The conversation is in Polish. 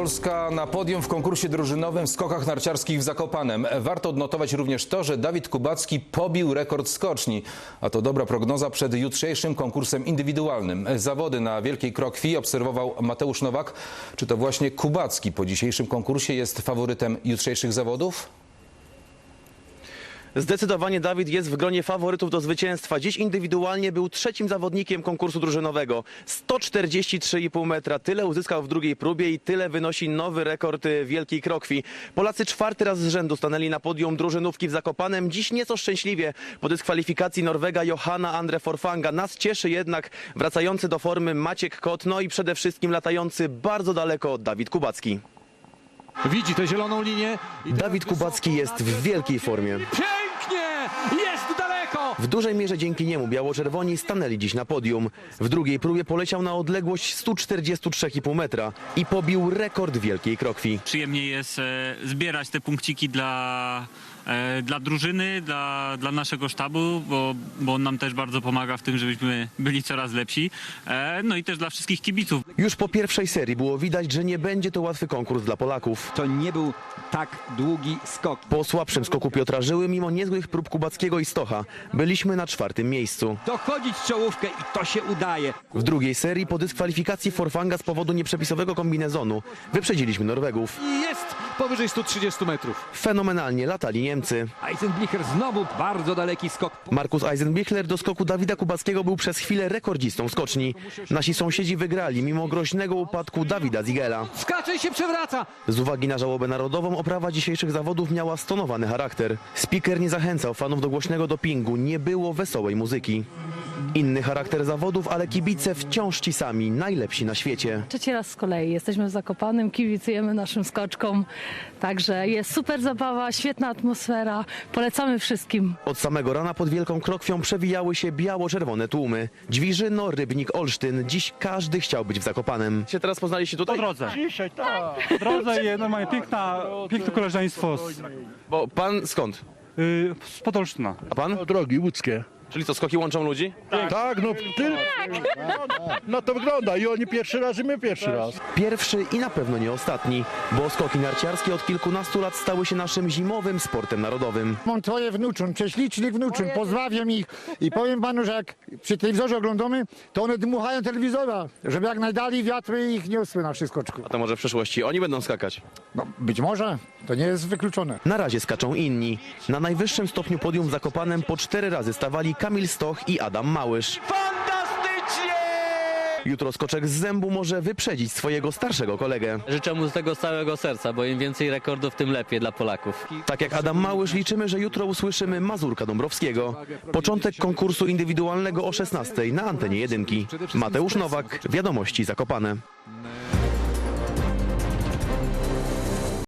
Polska na podium w konkursie drużynowym w skokach narciarskich w Zakopanem. Warto odnotować również to, że Dawid Kubacki pobił rekord skoczni. A to dobra prognoza przed jutrzejszym konkursem indywidualnym. Zawody na Wielkiej Krokwi obserwował Mateusz Nowak. Czy to właśnie Kubacki po dzisiejszym konkursie jest faworytem jutrzejszych zawodów? Zdecydowanie Dawid jest w gronie faworytów do zwycięstwa. Dziś indywidualnie był trzecim zawodnikiem konkursu drużynowego. 143,5 metra. Tyle uzyskał w drugiej próbie i tyle wynosi nowy rekord y, Wielkiej Krokwi. Polacy czwarty raz z rzędu stanęli na podium drużynówki w Zakopanem. Dziś nieco szczęśliwie po dyskwalifikacji Norwega Johanna Andre Forfanga. Nas cieszy jednak wracający do formy Maciek Kot, no i przede wszystkim latający bardzo daleko Dawid Kubacki. Widzi tę zieloną linię. Dawid Kubacki jest w wielkiej formie. Pięknie! Jest! W dużej mierze dzięki niemu biało-czerwoni stanęli dziś na podium. W drugiej próbie poleciał na odległość 143,5 metra i pobił rekord Wielkiej Krokwi. Przyjemnie jest e, zbierać te punkciki dla, e, dla drużyny, dla, dla naszego sztabu, bo, bo on nam też bardzo pomaga w tym, żebyśmy byli coraz lepsi. E, no i też dla wszystkich kibiców. Już po pierwszej serii było widać, że nie będzie to łatwy konkurs dla Polaków. To nie był tak długi skok. Po słabszym skoku Piotra Żyły, mimo niezłych prób Kubackiego i Stocha, byliśmy na czwartym miejscu. Dochodzić czołówkę i to się udaje. W drugiej serii po dyskwalifikacji Forfanga z powodu nieprzepisowego kombinezonu wyprzedziliśmy Norwegów. I jest powyżej 130 metrów. Fenomenalnie latali Niemcy. Eisenblicher znowu bardzo daleki skok. Markus Eisenbichler do skoku Dawida Kubackiego był przez chwilę rekordzistą skoczni. Nasi sąsiedzi wygrali mimo groźnego upadku Dawida Zigela. Skacze i się przewraca. Z uwagi na żałobę narodową oprawa dzisiejszych zawodów miała stonowany charakter. Speaker nie zachęcał fanów do głośnego dopingu, nie było wesołej muzyki. Inny charakter zawodów, ale kibice wciąż ci sami, najlepsi na świecie. Trzeci raz z kolei jesteśmy w Zakopanym, kibicujemy naszym skoczkom. Także jest super zabawa, świetna atmosfera. Polecamy wszystkim. Od samego rana pod Wielką Krokwią przewijały się biało-czerwone tłumy. Dźwiżyno, Rybnik, Olsztyn. Dziś każdy chciał być w Zakopanem. Się teraz poznaliście tutaj? drodze. Dzisiaj tak. W drodze i normalnie piękna, piękne koleżeństwo z, Bo pan skąd? y, z Podolsztyna. A pan? drogi łódzkie. Czyli co, skoki łączą ludzi? Tak, no ty... No to wygląda i oni pierwszy raz i my pierwszy raz. Pierwszy i na pewno nie ostatni, bo skoki narciarskie od kilkunastu lat stały się naszym zimowym sportem narodowym. Mam twoje wnuczyn, prześlicznych wnuczyn, pozdrawiam ich i powiem panu, że jak przy telewizorze oglądamy, to one dmuchają telewizora, żeby jak najdalej wiatry ich niosły na skoczku. A to może w przyszłości oni będą skakać. No, być może, to nie jest wykluczone. Na razie skaczą inni. Na najwyższym stopniu podium w Zakopanem po cztery razy stawali Kamil Stoch i Adam Małysz. Fantastycznie! Jutro skoczek z zębu może wyprzedzić swojego starszego kolegę. Życzę mu z tego całego serca, bo im więcej rekordów, tym lepiej dla Polaków. Tak jak Adam Małysz liczymy, że jutro usłyszymy Mazurka Dąbrowskiego. Początek konkursu indywidualnego o 16 na antenie jedynki. Mateusz Nowak, Wiadomości Zakopane.